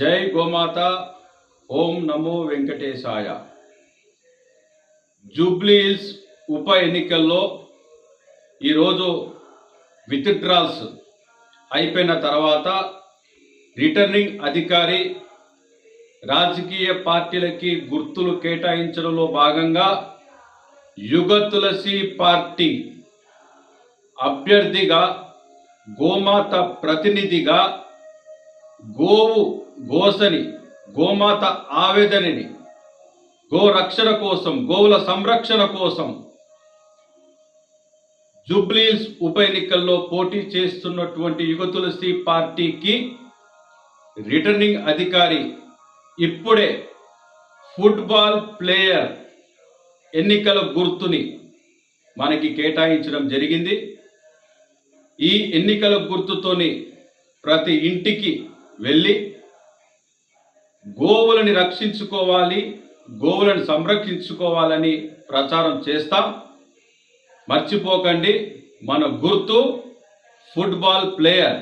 జై గోమాత ఓం నమో వెంకటేశాయ. జూబ్లీస్ ఉప ఎన్నికల్లో ఈరోజు విత్డ్రాల్స్ అయిపోయిన తర్వాత రిటర్నింగ్ అధికారి రాజకీయ పార్టీలకి గుర్తులు కేటాయించడంలో భాగంగా యుగ తులసి పార్టీ అభ్యర్థిగా గోమాత ప్రతినిధిగా గోవు గోసని గోమాత ఆవేదనని గో రక్షణ కోసం గోవుల సంరక్షణ కోసం జూబ్లీస్ ఉప ఎన్నికల్లో పోటీ చేస్తున్నటువంటి యుగ తులసి పార్టీకి రిటర్నింగ్ అధికారి ఇప్పుడే ఫుట్బాల్ ప్లేయర్ ఎన్నికల గుర్తుని మనకి కేటాయించడం జరిగింది. ఈ ఎన్నికల గుర్తుతోని ప్రతి ఇంటికి వెళ్ళి గోవులని రక్షించుకోవాలి గోవులను సంరక్షించుకోవాలని ప్రచారం చేస్తాం. మర్చిపోకండి మన గుర్తు ఫుట్బాల్ ప్లేయర్.